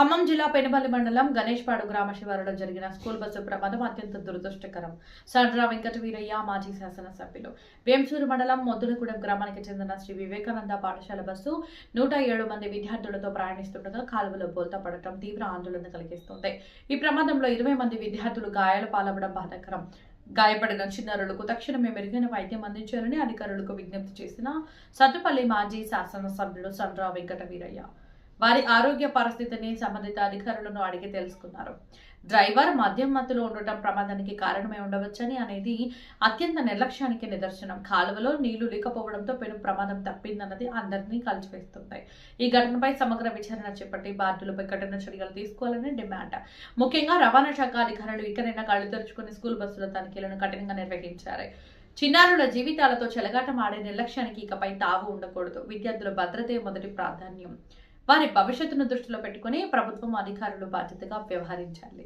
ఖమ్మం జిల్లా పెనుబల్లి మండలం గణేష్పాడు గ్రామ శివారులో జరిగిన స్కూల్ బస్సు ప్రమాదం అత్యంత దురదృష్టకరం. సండ్రా వెంకట వీరయ్య మాజీ శాసనసభ్యులు. వేంసూరు మండలం మొద్దులగూడెం గ్రామానికి చెందిన శ్రీ వివేకానంద పాఠశాల బస్సు నూట ఏడు మంది విద్యార్థులతో ప్రయాణిస్తుండగా కాలువలో బోల్తా పడటం తీవ్ర ఆందోళన కలిగిస్తుంది. ఈ ప్రమాదంలో ఇరవై మంది విద్యార్థులు గాయాల పాలవడం బాధాకరం. గాయపడిన చిన్నారులకు తక్షణమే మెరుగైన వైద్యం అందించాలని అధికారులకు విజ్ఞప్తి చేసిన సత్తుపల్లి మాజీ శాసనసభ్యులు సండ్రా వెంకట వీరయ్య వారి ఆరోగ్య పరిస్థితిని సంబంధిత అధికారులను అడిగి తెలుసుకున్నారు. డ్రైవర్ మద్యం మత్తులో ఉండటం ప్రమాదానికి కారణమై ఉండవచ్చని అనేది అత్యంత నిర్లక్ష్యానికి నిదర్శనం. కాలువలో నీళ్ళు లేకపోవడంతో పెను ప్రమాదం తప్పిందన్నది అందరినీ కలిసివేస్తుంది. ఈ ఘటనపై సమగ్ర విచారణ చేపట్టి బాధ్యులపై కఠిన చర్యలు తీసుకోవాలని డిమాండ్. ముఖ్యంగా రవాణా శాఖ అధికారులు ఇకనైనా కళ్ళు తెరుచుకుని స్కూల్ బస్సుల తనిఖీలను కఠినంగా నిర్వహించారు. చిన్నారుల జీవితాలతో చెలగాటం ఆడే నిర్లక్ష్యానికి ఇకపై తావు ఉండకూడదు. విద్యార్థుల భద్రతే మొదటి ప్రాధాన్యం. వారి భవిష్యత్తును దృష్టిలో పెట్టుకుని ప్రభుత్వం అధికారులు బాధ్యతగా వ్యవహరించాలి.